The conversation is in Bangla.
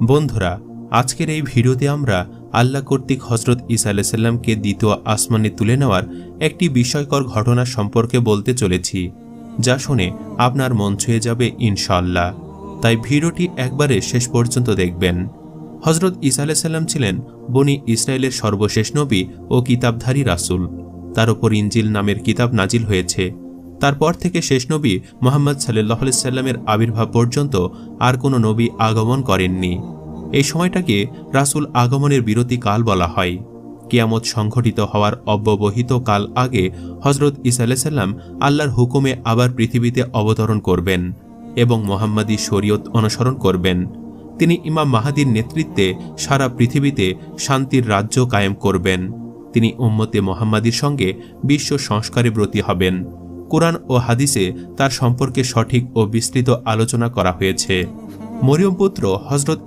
বন্ধুরা, আজকের এই ভিডিওতে আমরা আল্লাহ কর্তৃক হজরত ইসা আলাইসাল্লামকে দ্বিতীয় আসমানে তুলে নেওয়ার একটি বিস্ময়কর ঘটনা সম্পর্কে বলতে চলেছি, যা শুনে আপনার মন ছুঁয়ে যাবে ইনশাল্লাহ তাই ভিডিওটি একবারে শেষ পর্যন্ত দেখবেন। হজরত ইসা আলাইসাল্লাম ছিলেন বনি ইসরায়েলের সর্বশেষ নবী ও কিতাবধারী রাসূল। তার উপর ইঞ্জিল নামের কিতাব নাজিল হয়েছে। তারপর থেকে শেষ নবী মোহাম্মদ সাল্লাহ সাল্লামের আবির্ভাব পর্যন্ত আর কোনো নবী আগমন করেননি। এই সময়টাকে রাসূল আগমনের বিরতি কাল বলা হয়। কিয়ামত সংঘটিত হওয়ার অব্যবহিত কাল আগে হজরত ইসা আলাইসাল্লাম আল্লাহর হুকুমে আবার পৃথিবীতে অবতরণ করবেন এবং মোহাম্মদী শরীয়ত অনুসরণ করবেন। তিনি ইমাম মাহাদির নেতৃত্বে সারা পৃথিবীতে শান্তির রাজ্য কায়েম করবেন। তিনি উম্মতে মোহাম্মদীর সঙ্গে বিশ্ব সংস্কারে ব্রতী হবেন। কোরআন ও হাদিসে তার সম্পর্কে সঠিক ও বিস্তৃত আলোচনা করা হয়েছে। মরিয়ম পুত্র হজরত